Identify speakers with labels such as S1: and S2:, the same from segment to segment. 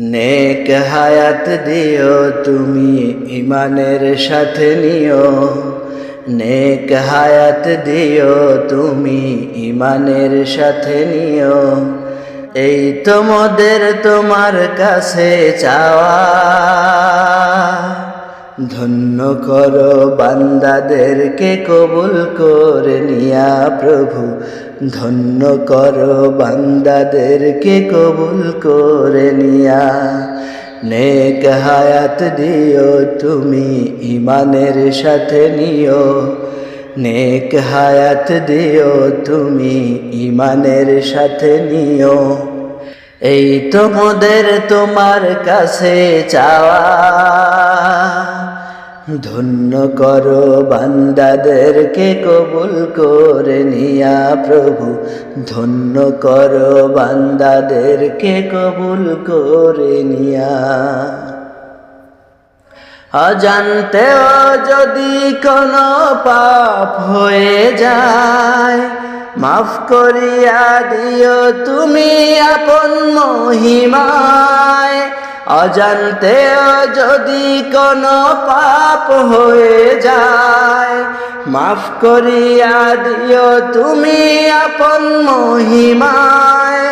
S1: নেক হায়াত দিও তুমি ইমানের সাথে নিও। নেক হায়াত দিও তুমি ইমানের সাথে নিও। এই তোমাদের তোমার কাছে চাওয়া। ধন্য করো বান্দাদেরকে কবুল করে নিয়া প্রভু। ধন্য করো বান্দাদেরকে কবুল করে নিয়া। নেক হায়াত দিও তুমি, ইমানের সাথে নিও। নেক হায়াত দিও তুমি, ইমানের সাথে নিও। এই তোমাদের তোমার কাছে চাওয়া। ধন্য করো বান্দাদেরকে কবুল করে নিয়া প্রভু। ধন্য করো বান্দাদেরকে কবুল করে নিয়া। অজান্তেও যদি কোনো পাপ হয়ে যায়, মাফ করিয়া দিও তুমি আপন মহিমায়। অজান্তেও যদি কোনো পাপ হয়ে যায়, মাফ করিয়া দিও তুমি আপন মহিমায়।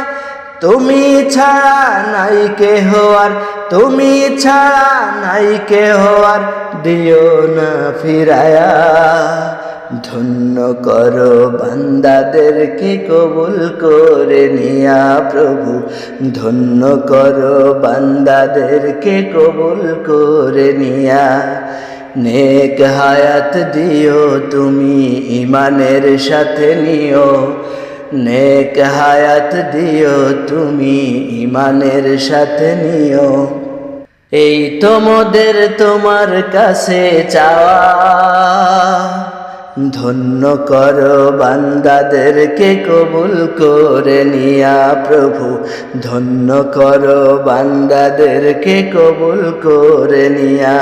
S1: তুমি ছাড়া নাই কে হওয়ার তুমি ছাড়া নাই কে হওয়ার দিও না ফিরায়া। ধন্য করো বান্দাদেরকে কবুল করে নিয়া প্রভু। ধন্য করো বান্দাদেরকে কবুল করে নিয়া। নেক হায়াত দিও তুমি ইমানের সাথে নিও। নেক হায়াত দিও তুমি ইমানের সাথে নিও। এই তোমাদের তোমার কাছে চাওয়া। ধন্য করো বান্দাদেরকে কবুল করে নিয়া প্রভু। ধন্য করো বান্দাদেরকে কবুল করে নিয়া।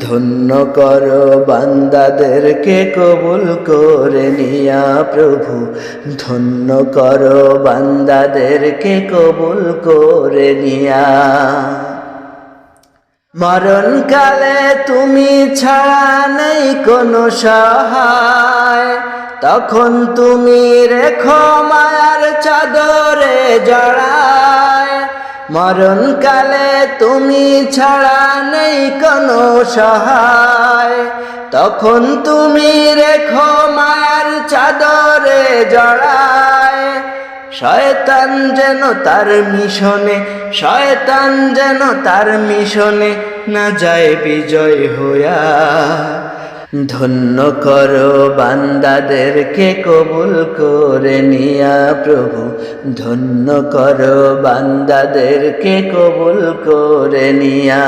S1: ধন্য করো বান্দাদেরকে কবুল করে নিয়া প্রভু। ধন্য করো বান্দাদেরকে কবুল করে নিয়া। মরণকালে তুমি ছাড়া নেই কোনো সহায়। তখন তুমি রেখো মায়ার চাদরে জড়ায়। মরণকালে তুমি ছাড়া নেই কোনো সহায়। তখন তুমি রেখো মায়ার চাদরে জড়ায়। শয়তান যেন তার মিশনে, শয়তান যেন তার মিশনে না যায় বিজয় হইয়া। ধন্য করো বান্দাদেরকে কবুল করে নিয়া প্রভু। ধন্য করো বান্দাদেরকে কবুল করে নিয়া।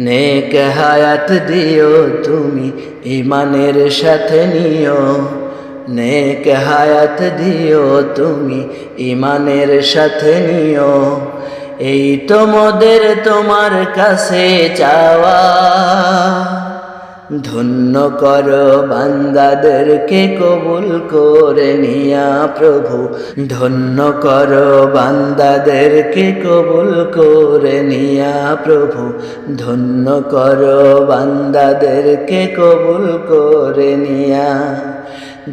S1: নেক হায়াত দিও তুমি ইমানের সাথে নিও। নেক হায়াত দিও তুমি, ইমানের সাথে নিও। এই তোমাদের তোমার কাছে চাওয়া। ধন্য করো বান্দাদেরকে কবুল করে নিয়া প্রভু। ধন্য করো বান্দাদেরকে কবুল করে নিয়া প্রভু। ধন্য করো বান্দাদেরকে কবুল করে নিয়া।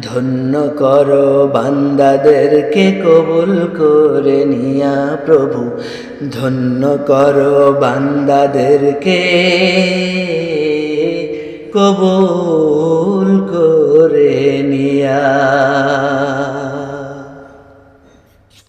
S1: ধন্য কর বান্দাদেরকে কবুল করে নিয়া প্রভু। ধন্য কর বান্দাদেরকে কবুল করে নিয়া।